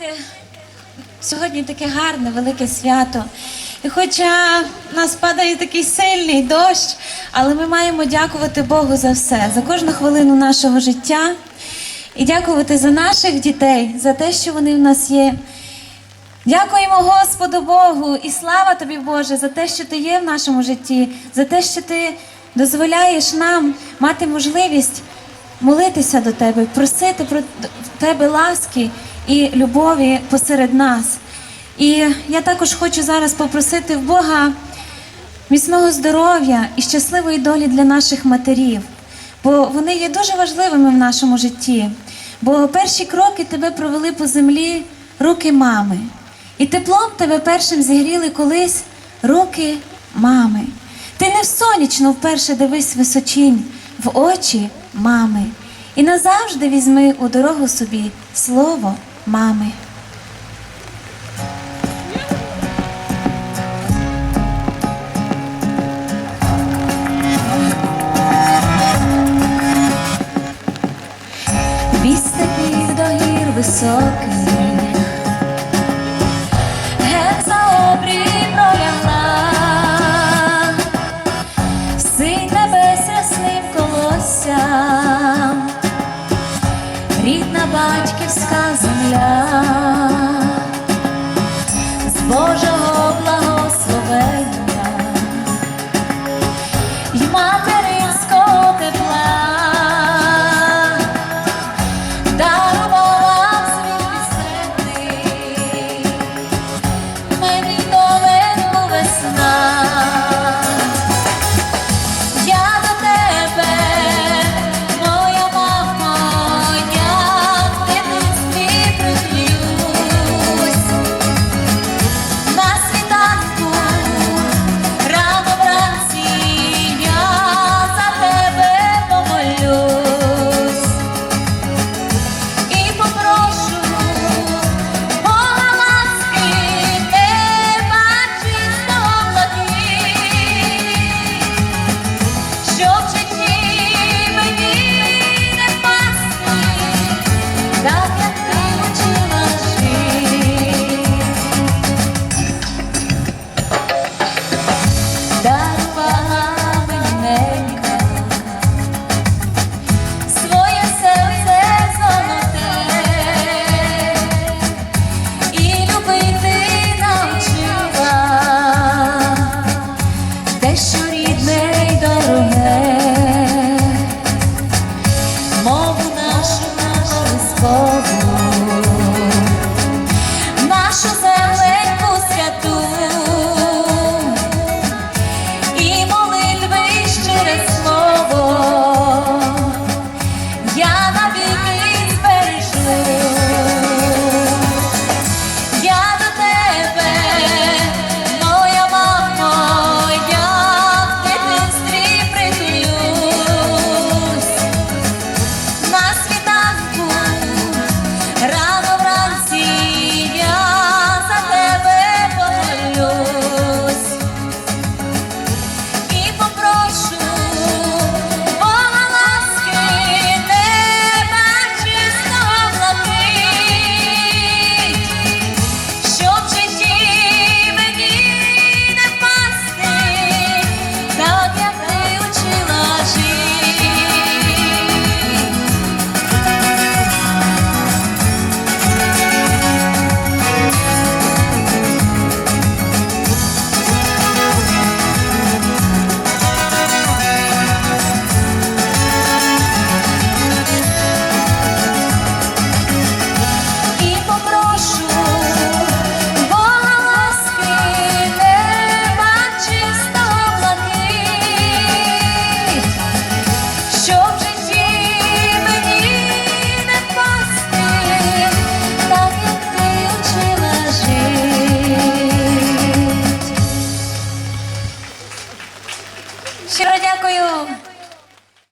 знаєте, сьогодні таке гарне, велике свято. І хоча в нас падає такий сильний дощ, але ми маємо дякувати Богу за все, за кожну хвилину нашого життя. І дякувати за наших дітей, за те, що вони в нас є. Дякуємо Господу Богу і слава тобі, Боже, за те, що ти є в нашому житті, за те, що ти дозволяєш нам мати можливість молитися до тебе, просити про тебе ласки і любові посеред нас. І я також хочу зараз попросити в Бога міцного здоров'я і щасливої долі для наших матерів, бо вони є дуже важливими в нашому житті. Бо перші кроки тебе провели по землі руки мами. І теплом тебе першим зігріли колись руки мами. Ти не в сонячно вперше дивись височінь в очі мами. І назавжди візьми у дорогу собі слово мами. Степів до гір високих, рідна батьківська земля. З Божого